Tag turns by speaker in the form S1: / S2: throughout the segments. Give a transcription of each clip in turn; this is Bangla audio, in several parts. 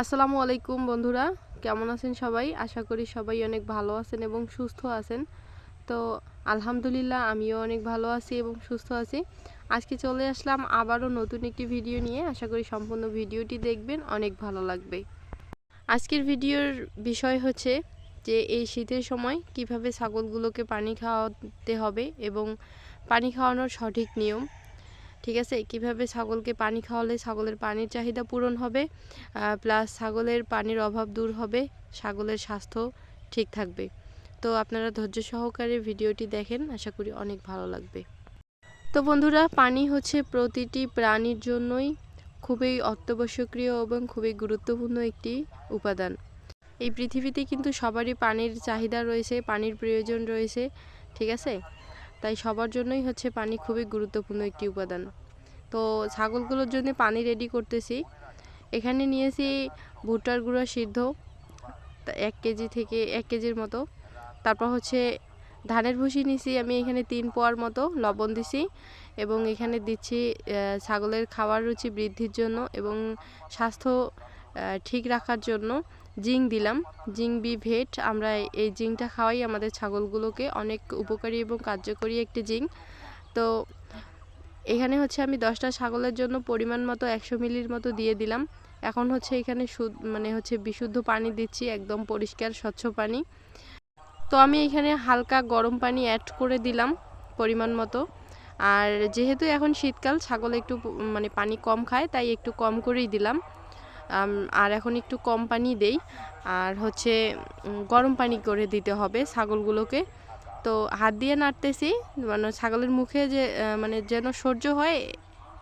S1: আসসালামু আলাইকুম বন্ধুরা, কেমন আছেন সবাই? আশা করি সবাই অনেক ভালো আছেন এবং সুস্থ আছেন। তো আলহামদুলিল্লাহ আমিও অনেক ভালো আছি এবং সুস্থ আছি। আজকে চলে আসলাম আবারও নতুন একটি ভিডিও নিয়ে। আশা করি সম্পূর্ণ ভিডিওটি দেখবেন, অনেক ভালো লাগবে। আজকের ভিডিওর বিষয় হচ্ছে যে এই শীতের সময় কীভাবে ছাগলগুলোকে পানি খাওয়াতে হবে এবং পানি খাওয়ানোর সঠিক নিয়ম। ঠিক আছে, কীভাবে ছাগলকে পানি খাওয়ালে ছাগলের পানির চাহিদা পূরণ হবে প্লাস ছাগলের পানির অভাব দূর হবে, ছাগলের স্বাস্থ্য ঠিক থাকবে। তো আপনারা ধৈর্য সহকারে ভিডিওটি দেখেন, আশা করি অনেক ভালো লাগবে। তো বন্ধুরা, পানি হচ্ছে প্রতিটি প্রাণীর জন্যই খুবই অত্যাবশ্যকীয় এবং খুবই গুরুত্বপূর্ণ একটি উপাদান। এই পৃথিবীতে কিন্তু সবারই পানির চাহিদা রয়েছে, পানির প্রয়োজন রয়েছে, ঠিক আছে? তাই সবার জন্যই হচ্ছে পানি খুবই গুরুত্বপূর্ণ একটি উপাদান। তো ছাগলগুলোর জন্য পানি রেডি করতেছি। এখানে নিয়েছি ভুট্টার গুঁড়া সিদ্ধ এক কেজি থেকে এক কেজির মতো। তারপর হচ্ছে ধানের ভুসি নিছি, আমি এখানে তিন পোয়ার মতো লবণ দিছি এবং এখানে দিচ্ছি ছাগলের খাওয়ার রুচি বৃদ্ধির জন্য এবং স্বাস্থ্য ঠিক রাখার জন্য জিং দিলাম। জিং বি ভেট। আমরা এই জিংটা খাওয়াই আমাদের ছাগলগুলোকে। অনেক উপকারী এবং কার্যকরী একটি জিং। তো এখানে হচ্ছে আমি দশটা ছাগলের জন্য পরিমাণ মতো একশো মিলির মতো দিয়ে দিলাম। এখন হচ্ছে এখানে মানে হচ্ছে বিশুদ্ধ পানি দিচ্ছি, একদম পরিষ্কার, স্বচ্ছ পানি। তো আমি এখানে হালকা গরম পানি অ্যাড করে দিলাম পরিমাণ মতো। আর যেহেতু এখন শীতকাল, ছাগল একটু মানে পানি কম খায়, তাই একটু কম করেই দিলাম। আর এখন একটু কম পানি দেই। আর হচ্ছে গরম পানি করে দিতে হবে ছাগলগুলোকে। তো হাত দিয়ে নাড়তেছি মানে ছাগলের মুখে যে মানে যেন সহ্য হয়,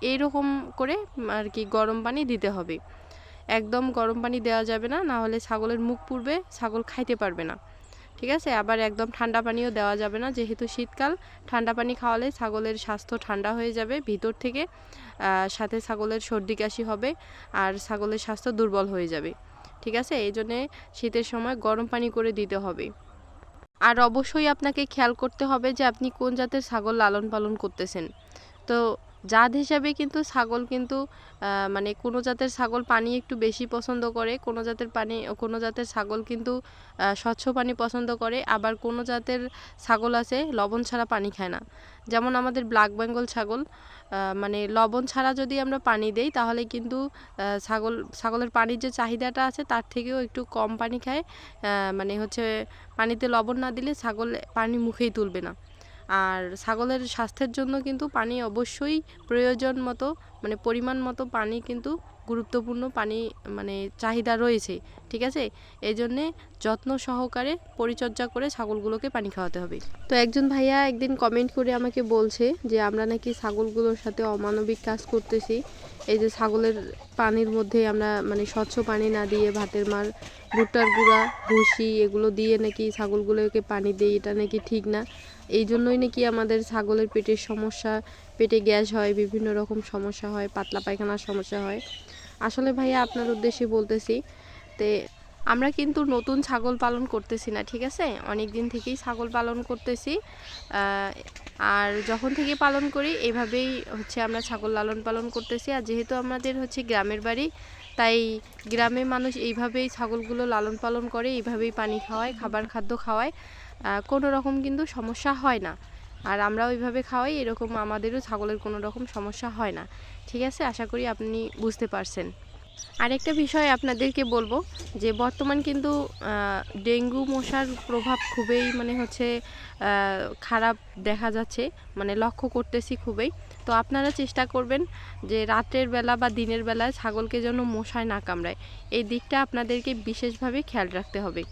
S1: এইরকম করে আর কি গরম পানি দিতে হবে। একদম গরম পানি দেওয়া যাবে না না হলে ছাগলের মুখ পুড়বে, ছাগল খাইতে পারবে না। ঠিক আছে? আবার একদম ঠান্ডা পানিও দেওয়া যাবে না। যেহেতু শীতকাল, ঠান্ডা পানি খাওয়ালে ছাগলের স্বাস্থ্য ঠান্ডা হয়ে যাবে ভিতর থেকে। সাথে ছাগলের সর্দি কাশি হবে আর ছাগলের স্বাস্থ্য দুর্বল হয়ে যাবে। ঠিক আছে? এই জন্যে শীতের সময় গরম পানি করে দিতে হবে। আর অবশ্যই আপনাকে খেয়াল করতে হবে যে আপনি কোন জাতের ছাগল লালন পালন করতেছেন। তো জাত হিসাবে কিন্তু ছাগল কিন্তু মানে কোনো জাতের ছাগল পানি একটু বেশি পছন্দ করে, কোনো জাতের পানি, কোনো জাতের ছাগল কিন্তু স্বচ্ছ পানি পছন্দ করে, আবার কোনো জাতের ছাগল আছে লবণ ছাড়া পানি খায় না। যেমন আমাদের ব্ল্যাক বেঙ্গল ছাগল মানে লবণ ছাড়া যদি আমরা পানি দেই তাহলে কিন্তু ছাগল, ছাগলের পানির যে চাহিদাটা আছে তার থেকেও একটু কম পানি খায় মানে হচ্ছে পানিতে লবণ না দিলে ছাগল পানি মুখেই তুলবে না। আর ছাগলের স্বাস্থ্যের জন্য কিন্তু পানি অবশ্যই প্রয়োজন মতো মানে পরিমাণ মতো পানি কিন্তু গুরুত্বপূর্ণ পানি মানে চাহিদা রয়েছে। ঠিক আছে? এই জন্যে যত্ন সহকারে পরিচর্যা করে ছাগলগুলোকে পানি খাওয়াতে হবে। তো একজন ভাইয়া একদিন কমেন্ট করে আমাকে বলছে যে, আমরা নাকি ছাগলগুলোর সাথে অমানবিক কাজ করতেছি। এই যে ছাগলের পানির মধ্যে আমরা মানে স্বচ্ছ পানি না দিয়ে ভাতের মার, ভুট্টার গুঁড়া, ভুসি এগুলো দিয়ে নাকি ছাগলগুলোকে পানি দিই, এটা নাকি ঠিক না? এই জন্যই নাকি আমাদের ছাগলের পেটের সমস্যা, পেটে গ্যাস হয়, বিভিন্ন রকম সমস্যা হয়, পাতলা পায়খানার সমস্যা হয়। আসলে ভাইয়া আপনার উদ্দেশ্যে বলতেছি তে আমরা কিন্তু নতুন ছাগল পালন করতেছি না, ঠিক আছে? অনেক দিন থেকেই ছাগল পালন করতেছি। আর যখন থেকে পালন করি, এভাবেই হচ্ছে আমরা ছাগল লালন পালন করতেছি। আর যেহেতু আমাদের হচ্ছে গ্রামের বাড়ি, তাই গ্রামের মানুষ এইভাবেই ছাগলগুলো লালন পালন করে, এইভাবেই পানি খাওয়ায়, খাবার খাদ্য খাওয়ায়। কোনো রকম কিন্তু সমস্যা হয় না। আর আমরা ওইভাবে খাওয়াই, এরকম আমাদেরও ছাগলের কোনো রকম সমস্যা হয় না। ঠিক আছে? আশা করি আপনি বুঝতে পারছেন। আরেকটা বিষয় আপনাদেরকে বলব যে বর্তমান কিন্তু ডেঙ্গু মশার প্রভাব খুবই মানে হচ্ছে খারাপ দেখা যাচ্ছে মানে লক্ষ্য করতেছি খুবই। তো আপনারা চেষ্টা করবেন যে রাতের বেলা বা দিনের বেলায় ছাগলকে যেন মশায় না কামড়ায়। এই দিকটা আপনাদেরকে বিশেষভাবে খেয়াল রাখতে হবে।